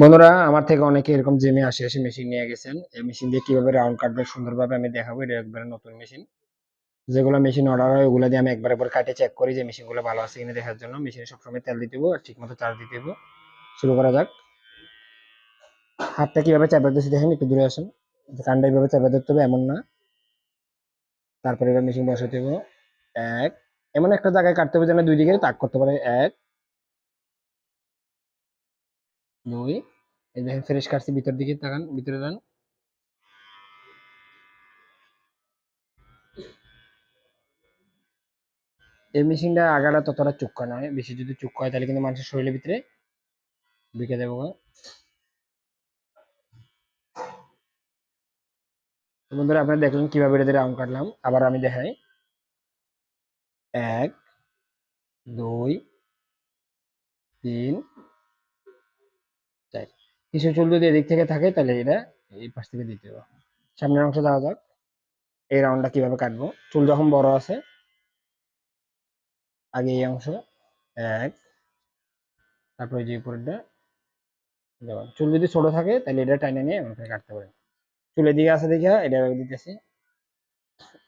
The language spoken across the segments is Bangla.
বন্ধুরা, আমার থেকে অনেকে এরকম জেমে আসে, এসে মেশিন নিয়ে গেছেন। এই মেশিন দিয়ে কীভাবে রাউন্ড কাটবে সুন্দরভাবে আমি দেখাবো। এটা একবারে নতুন মেশিন যেগুলো মেশিন অর্ডার হয়, ওগুলো দিয়ে আমি একবারে পর কাটে চেক করি যে মেশিনগুলো ভালো আছে কিনা দেখার জন্য। মেশিনে সবসময় তেল দিতে আর ঠিক মতো চার্জ দিতে হবে শুরু করা যাক। হাতটা কীভাবে চাপা দিচ্ছি দেখেন, একটু দূরে আসেন। কানটা এইভাবে চাপা ধরতে হবে, এমন না। তারপরে এবার মেশিন বসাতে হবে এক, এমন একটা জায়গায় কাটতে হবে যেন দুই দিকে তাক করতে পারে। এক দুই এই দেখেন ফ্রেশ কাটছি ভিতর দিকে তাকান, ভিতরে যান। এই মেশিনটা আগাটা ততটা চুক্কা নয়, বেশি যদি চুক্কা হয়, তাহলে কিন্তু মানুষের শরীরের ভিতরে ঢুকে দেবো। বন্ধুরা, আপনারা দেখলেন কীভাবে এদের রাউন্ড কাটলাম। আবার আমি দেখাই। এক, দুই, তিন চার কিছু চুল যদি এদিক থেকে থাকে, তাহলে এটা এই পাশ থেকে দিতে হবে। সামনের অংশ দেওয়া যাক। এই রাউন্ডটা কীভাবে কাটবো? চুল যখন বড় আছে, আগে এই অংশ, এক, তারপরে যে উপরেরটা, দেওয়া। চুল যদি ছোট থাকে, তাহলে এটা টাইনে নিয়ে এভাবে কাটতে পারেন। চুলের দিকে আছে দেখে, এটা দিতেছি।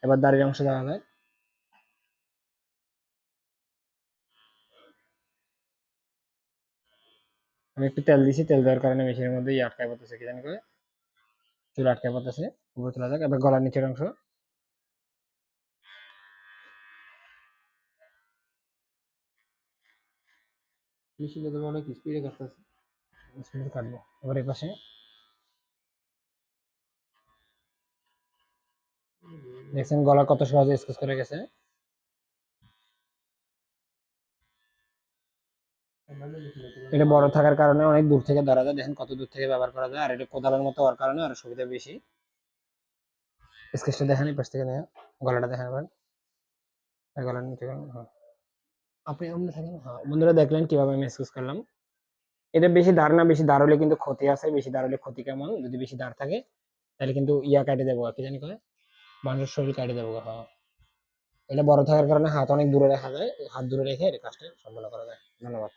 এবার দাড়ির অংশ দেওয়া যায় আমি একটু তেল দিছি তেল দেওয়ার কারণে মেশিনের মধ্যে ইয়ে আটকায় পড়তেছে কি জানি করে চুল আটকায় পড়তেছে উপরে তোলা যাক এবার গলার নিচের অংশ। মেশিনে তুমি অনেক স্পিডে কাটতেছে। স্পিড কাটবো এবার এই পাশে। দেখছেন গলা কত সহজে স্কেচ করে গেছে। এটা বড় থাকার কারণে অনেক দূর থেকে ধরা যায়। দেখেন কত দূর থেকে ব্যবহার করা যায়। আর এটা কোদালের মতো হওয়ার কারণে আরও সুবিধা বেশি। স্কেচটা দেখেন পাশ থেকে দেখেন। গলাটা দেখেন এবার গলার নিচে হ্যাঁ। আপনি আপনি থাকেন? হ্যাঁ। বন্ধুরা দেখলেন কীভাবে আমি স্কেচ করলাম। এটা বেশি দাঁড় না, বেশি দাঁড় হলে কিন্তু ক্ষতি আছে। বেশি দাঁড় হলে ক্ষতি কেমন? যদি বেশি দাঁড় থাকে, তাহলে কিন্তু ইয়া কাটে দেবো। কি জানি কয়? মানুষের শরীর কাটে দেবো। হ্যাঁ। এটা বড় থাকার কারণে হাত অনেক দূরে রাখা যায়। হাত দূরে রেখে কাজটা সম্পন্ন করা যায়। ধন্যবাদ।